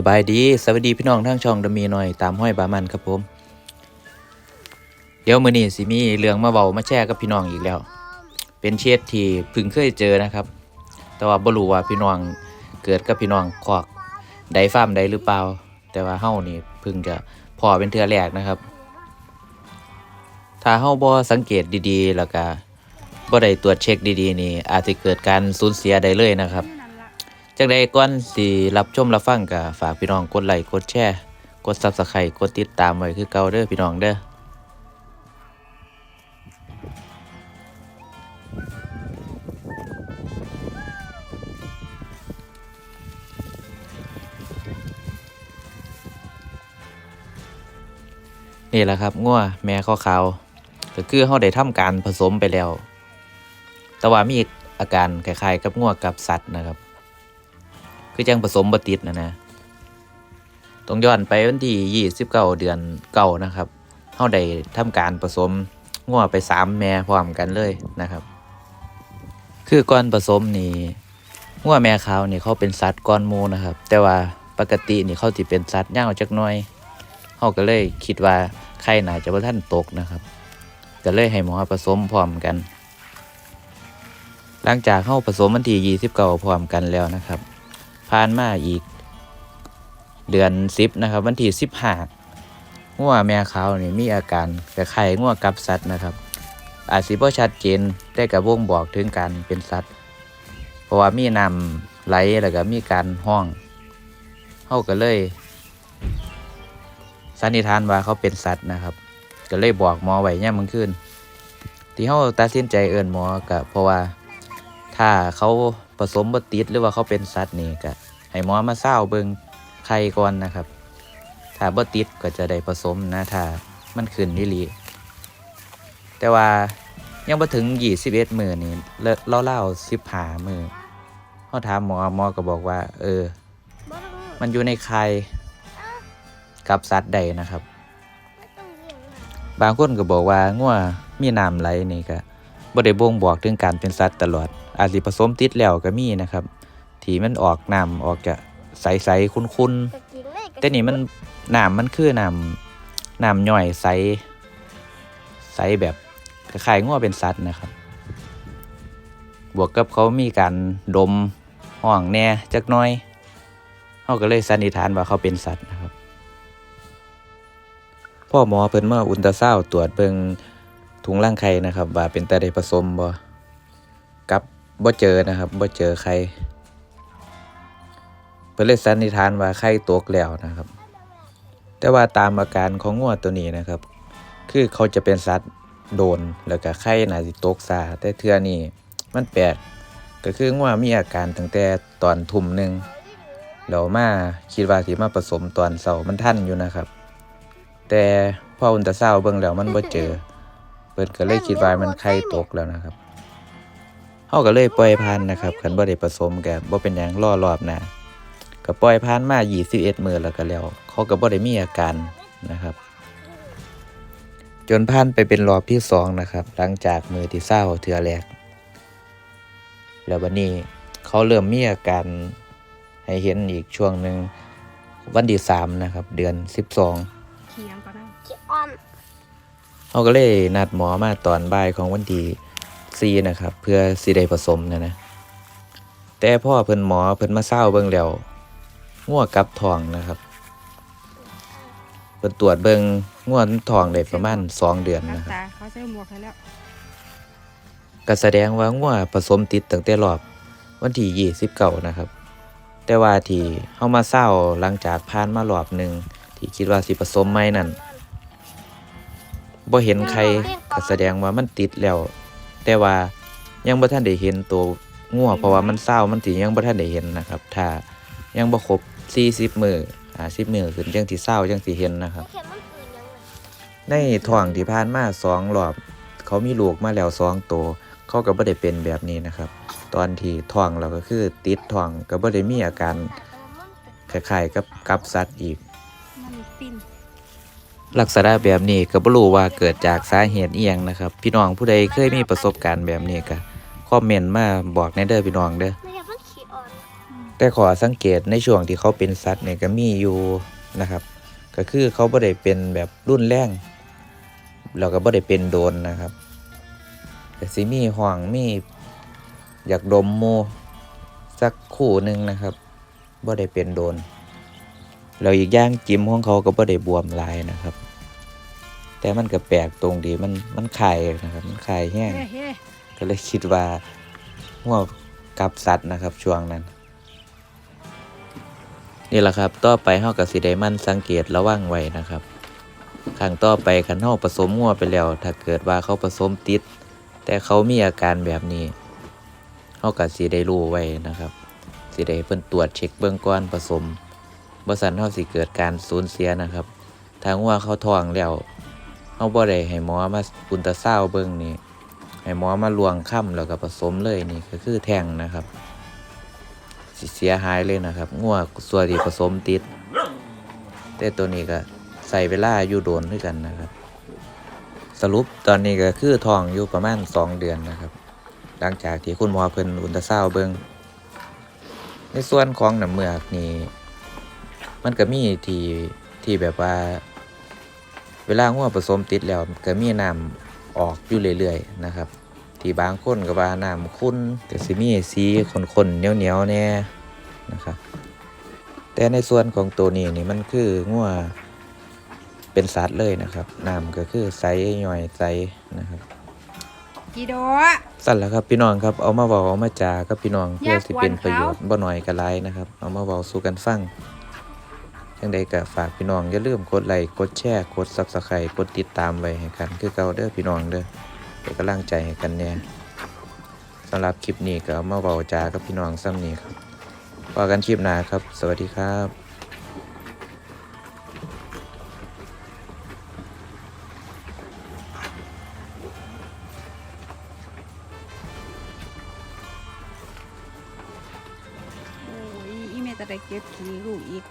สบายดีสวัสดีพี่น้องทั้งช่องดมีหน่อยตามห้อยบามันครับผม เดี๋ยวมื้อนี้สิมีเรื่องมาเบามาแชร์กับพี่น้องอีกแล้ว เป็นเชดที่พิ่งเคยเจอนะครับ แต่ว่าบ่รู้ว่าพี่น้องเกิดกับพี่น้องคอกใดฟาร์มใดหรือเปล่า แต่ว่าเฮานี่พิ่งจะพอเป็นเทื่อแรกนะครับ ถ้าเฮาบ่สังเกตดีๆ แล้วก็บ่ได้ตรวจเช็คดีๆ นี่อาจจะเกิดการสูญเสียได้เลยนะครับ จากใดก่อนสิรับชมรับฟังก็ฝากพี่น้องกดไลค์กดแชร์กด Subscribe กดติดตามไว้คือเก่าเด้อพี่น้องเด้อนี่แหละครับงัวแม่ข้อขาวก็คือเฮาได้ทำการผสมไปแล้ว แต่ว่ามีอาการคล้ายๆกับงัวกับสัตว์นะครับ คือจังผสมบติดนะนะต้องย้อนไปวันที่ยี่สิบเก้าเดือนเก่านะครับเฮาได้ทำการผสมงัวไปสามแม่พร้อมกันเลยนะครับ คือก่อนผสมนี่งัวแม่ขาวนี่เขาเป็นสัตว์ก้อนมูนะครับ แต่ว่าปกตินี่เขาสิเป็นสัตว์ยาวจักน่อยเฮาก็เลยคิดว่าไข่น่าจะบ่ทันตกนะครับก็เลยให้หมอผสมพร้อมกัน หลังจากเข้าผสมวันที่ยี่สิบเก้าพร้อมกันแล้วนะครับ ผ่านมาอีก เดือนสิบนะครับ วันที่สิบห้างัวแม่ขาวนี่มีอาการคล้ายๆงัวกับสัตว์นะครับ อาจสิบ่ชัดเจนแต่กับวงบอกถึงการเป็นสัตว์ เพราะว่ามีนำไหลแล้วก็มีการห้องเขาก็เลยสันนิษฐานว่าเขาเป็นสัตว์นะครับ ก็เลยบอกหมอไว้เนี่ยมมันขึ้นที่เขาตัดสินใจเอินหมอก็เพราะว่า ถ้าเขาผสมบติดหรือว่าเขาเป็นสัตว์นี่ก็ให้หมอมาเศร้าเบิงไข่ก่อนนะครับ ถ้าบติดก็จะได้ผสมนะถ้ามันขึ้นนิลีแต่ว่ายังมาถึงยี่สิบเอ็ดมือนี่เล่าเล่าสิบหามือเขาถามหมอหมอก็บอกว่า เออ มันอยู่ในไข่กับสัตว์ใดนะครับ บางคนก็บอกว่างัวมีน้ำไหลนี่ก็ บ่ได้บ่งบอกถึงการเป็นสัตว์ตลอด อาจสิผสมติดแล้วก็มีนะครับ ที่มันออกน้ำออกจะใสๆคุ้นๆแต่นี่มันน้ำมันคือน้ำน้ำย่อยใสใสแบบคล้ายๆงัวเป็นสัตว์นะครับ บวกกับเขามีการดมห้องแน่จักน้อยเขาก็เลยสันนิษฐานว่าเขาเป็นสัตว์นะครับ พ่อหมอเพิ่นมาอุลตราซาวด์ตรวจเบิง ถุงร่างไข่นะครับ ว่าเป็นตาได้ผสมบ่กับบ่เจอนะครับบ่เจอไข่เพิ่นเลยสันนิษฐานว่าไข่ตกแล้วนะครับ แต่ว่าตามอาการของงัวตัวนี้นะครับ คือเขาจะเป็นสัตว์โดนแล้วก็ไข่น่าสิตกซาแต่เทื่อนี้มันแปลกก็คืองัวมีอาการตั้งแต่ตอนทุ่มหนึ่งแล้วมาคิดว่าสิมาผสมตอนเช้ามันทันอยู่นะครับ แต่พออุลตราซาวด์เบิ่งแล้วมันบ่เจอ เปิดก็เลยคิดว่ามันไข่ตกแล้วนะครับเฮาก็เลยปล่อยพันนะครับขันบ่ได้ผสมก็บ่เป็นหยังรอรอบนะาก็ปล่อยพันมา21มื้อแล้วก็แล้วเขาก็บ่ได้มีอาการนะครับ จนพันไปเป็นรอบที่2นะครับ หลังจากมือที่เศร้าเทื่อแรกแล้ววันนี้เขาเริ่มมีอาการให้เห็นอีกช่วงหนึ่งวันที่3นะครับ เดือน 12 เขาก็เลยนัดหมอมาตอนบ่ายของวันที่สี่นะครับ เพื่อสิได้ผสมนะนะ แต่พ่อเพิ่นหมอเพิ่นมาเศร้าเบิ่งแล้วง่วกลับทองนะครับเพิ่นตรวจเบิ่งง่วทองได้ประมาณสองเดือนรักนะครับษาเขาใส่หมวกให้แล้วก็แสดงว่าง่วผสมติดตั้งแต่รอบวันที่ยี่สิบเก้านะครับ แต่ว่าที่เฮามาเศร้าหลังจากผ่านมารอบหนึ่งที่คิดว่าสิผสมไม่นั่น บ่เห็นใครก็แสดงว่ามันติดแล้ว แต่ว่ายังบ่ทันได้เห็นตัวง่วเพราะว่ามันเศร้ามันสิยังบ่ทันได้เห็นนะครับ ถ้ายังบ่ครบ40มื้อ50มื้อขึ้นจังสิเศร้าจังสิเห็นนะครับเข็มมันอื่นยังไงในท้องที่ผ่านมาสองรอบ เขามีลูกมาแล้วสองตัวเขาก็บ่ได้เป็นแบบนี้นะครับ ตอนที่ท้องเราก็คือติดท้องก็บ่ได้มีอาการคล้ายๆกับกับสัตว์อีกมันปิ้น ลักษณะแบบนี้ก็บ่รู้ว่าเกิดจากสาเหตุอีหยังนะครับ พี่น้องผู้ใดเคยมีประสบการณ์แบบนี้ก็คอมเมนต์มาบอกในเด้อพี่น้องเด้อไม่อยากมันขี้อ่อนแต่ขอสังเกตในช่วงที่เขาเป็นสัตว์เนี่ยก็มีอยู่นะครับ ก็คือเขาบ่ได้เป็นแบบรุนแรงแล้วก็บ่ได้เป็นโดนนะครับแต่สิมีห่วงมีอยากดมโมสักคู่หนึ่งนะครับบ่ได้เป็นโดนแล้วอีกอย่างจิ้มของเขาก็บ่ได้บวมหลายนะครับ แต่มันก็แปลกตรงดีมันมันคายนะครับ มันคายแห้งเฮ้เฮ้ก็เลยคิดว่าหัวกับสัตว์นะครับ ช่วงนั้น นี่แหละครับ ต่อไปเฮากับสิได้มันสังเกตระวังไว้นะครับครั้งต่อไปคันเฮาผสมงัวไปแล้ว ถ้าเกิดว่าเขาผสมติด แต่เขามีอาการแบบนี้เฮากับสิได้รู้ไว้นะครับสิได้เพิ่นตรวจเช็คเบื้องก่อนผสมบ่ซั่นเฮาสิเกิดการสูญเสียนะครับถ้างัวเขาท้องแล้ว เฮาบ่ได้ให้หมอมาอุลตราซาวด์เบิ่งนี่ให้หมอมาลวงค่ำแล้วก็ผสมเลยนี่ก็คือแท่งนะครับสิเสียหายเลยนะครับงัวส่วนที่ผสมติด แต่ตัวนี้ก็ใส่เวลาอยู่โดนด้วยกันนะครับ สรุปตอนนี้ก็คือทองอยู่ประมาณสองเดือนนะครับ หลังจากที่คุณหมอเพิ่นอุลตราซาวด์เบิงในส่วนของน้ำเมือกนี่มันก็มีที่ที่แบบว่า เวลางัวผสมติดแล้วก็มีน้ำออกอยู่เรื่อยๆนะครับ ที่บางคนก็ว่าน้ำขุ่นก็สิมีสีข้นๆเหนียวๆแน่นะครับแต่ในส่วนของตัวนี้นี่มันคืองัวเป็นสัตว์เลยนะครับน้ำก็คือใสย่อยใสนะครับกีโดสั่นแหล้วครับพี่น้องครับเอามาเว้าเอามาจากับพี่น้องเพื่ออยากสิเป็นวันเขาประโยชน์บ่น้อยก็หลายนะครับ เอามาเว้าสู่กันฟัง จังใดก็ฝากพี่น้องอย่าลืมกดไลค์กดแชร์กด Subscribe กดติดตามไว้ให้กัน คือเก่าเด้อพี่น้องเด้อเป็นกำลังใจให้กันแน่สำหรับคลิปนี้ก็เอามาเว้าจากับพี่น้องซ้ำนี้ครับพอกันคลิปหน้าครับ สวัสดีครับโอ้ยอีเมตะได้เก็บขี้ลูกอีก